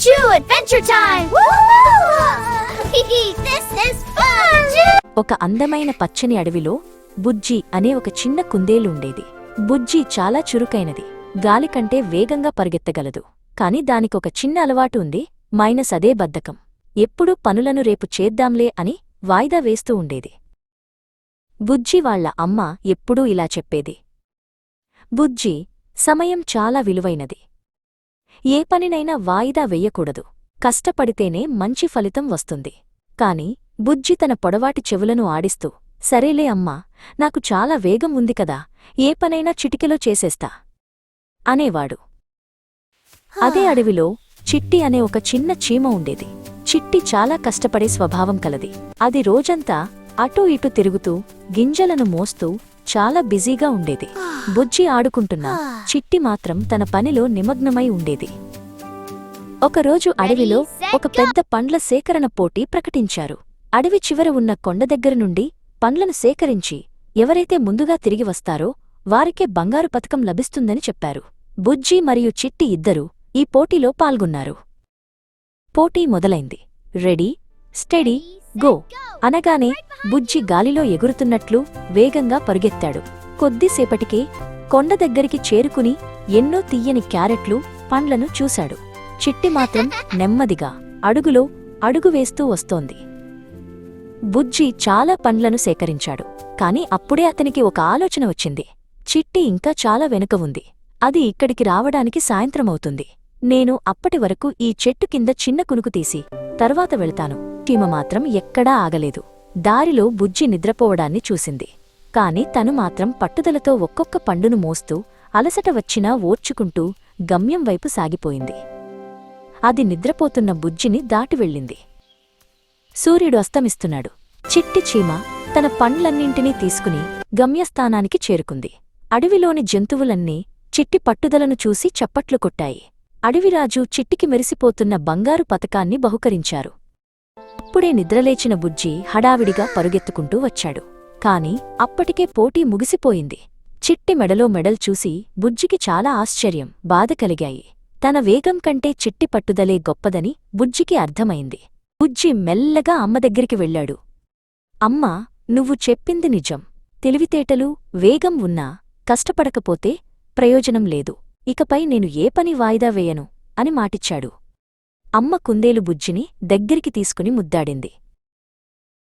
Choo Adventure Time! this is fun! ఒక అందమైన పచ్చని అడవిలో బుజ్జి అనే ఒక చిన్న కుందేలు ఉండేది. బుజ్జి చాలా చురుకైనది. గాలి కంటే వేగంగా పరిగెత్తగలదు. కాని దానికొక చిన్న అలవాటు ఉంది. మైనస్ అదే బద్ధకం. ఎప్పుడూ పనులను రేపు చేద్దాంలే అని వాయిదా వేస్తూ ఉండేది. బుజ్జి వాళ్ళ అమ్మ ఎప్పుడూ ఇలా చెప్పేది. బుజ్జి సమయం చాలా విలువైనది. ఏ పనినైనా వాయిదా వెయ్యకూడదు కష్టపడితేనే మంచి ఫలితం వస్తుంది. కాని బుజ్జి తన పొడవాటి చెవులను ఆడిస్తూ సరేలే అమ్మా నాకు చాలా వేగం ఉంది కదా ఏ పనైనా చిటికెలో చేసేస్తా అనేవాడు. అదే అడవిలో చిట్టి అనే ఒక చిన్న చీమ ఉండేది. చిట్టి చాలా కష్టపడే స్వభావం కలది. అది రోజంతా అటూ ఇటూ తిరుగుతూ గింజలను మోస్తూ చాలా బిజీగా ఉండేది. బుజ్జి ఆడుకుంటున్నా చిట్టి మాత్రం తన పనిలో నిమగ్నమై ఉండేది. ఒకరోజు అడవిలో ఒక పెద్ద పండ్ల సేకరణ పోటీ ప్రకటించారు. అడవి చివర ఉన్న కొండ దగ్గర నుండి పండ్లను సేకరించి ఎవరైతే ముందుగా తిరిగి వస్తారో వారికే బంగారు పథకం లభిస్తుందని చెప్పారు. బుజ్జి మరియు చిట్టి ఇద్దరూ ఈ పోటీలో పాల్గొన్నారు. పోటీ మొదలైంది. రెడీ? స్టెడీ గో అనగానే బుజ్జి గాలిలో ఎగురుతున్నట్లు వేగంగా పరుగెత్తాడు. కొద్దిసేపటికే కొండ దగ్గరికి చేరుకుని ఎన్నో తీయని క్యారెట్లు పండ్లను చూశాడు. చిట్టి మాత్రం నెమ్మదిగా అడుగులో అడుగు వేస్తూ వస్తోంది. బుజ్జి చాలా పండ్లను సేకరించాడు. కాని అప్పుడే అతనికి ఒక ఆలోచన వచ్చింది. చిట్టి ఇంకా చాలా వెనుక ఉంది. అది ఇక్కడికి రావడానికి సాయంత్రమవుతుంది నేను అప్పటి వరకు ఈ చెట్టు కింద చిన్న కునుకు తీసి తర్వాత వెళ్తాను. చీమ మాత్రం ఎక్కడా ఆగలేదు. దారిలో బుజ్జి నిద్రపోవడాన్ని చూసింది. కాని తను మాత్రం పట్టుదలతో ఒక్కొక్క పండును మోస్తూ అలసట వచ్చినా ఓర్చుకుంటూ గమ్యం వైపు సాగిపోయింది. అది నిద్రపోతున్న బుజ్జిని దాటి వెళ్ళింది. సూర్యుడు అస్తమిస్తున్నాడు. చిట్టి చీమ తన పండ్లన్నింటినీ తీసుకుని గమ్యస్థానానికి చేరుకుంది. అడవిలోని జంతువులన్నీ చిట్టి పట్టుదలను చూసి చప్పట్లు కొట్టాయి. అడవిరాజు చిట్టికి మెరిసిపోతున్న బంగారు పతకాన్ని బహుకరించారు. అప్పుడే నిద్రలేచిన బుజ్జి హడావిడిగా పరుగెత్తుకుంటూ వచ్చాడు. కాని అప్పటికే పోటీ ముగిసిపోయింది. చిట్టి మెడలో మెడల్ చూసి బుజ్జికి చాలా ఆశ్చర్యం బాధ కలిగాయి. తన వేగం కంటే చిట్టి పట్టుదలే గొప్పదని బుజ్జికి అర్థమైంది. బుజ్జి మెల్లగా అమ్మ దగ్గరికి వెళ్ళాడు. అమ్మా నువ్వు చెప్పింది నిజం. తెలివితేటలు వేగం ఉన్నా కష్టపడకపోతే ప్రయోజనం లేదు. ఇకపై నేను ఏ పని వాయిదా వేయను అని మాటిచ్చాడు. అమ్మ కుందేలు బుజ్జిని దగ్గరికి తీసుకుని ముద్దాడింది.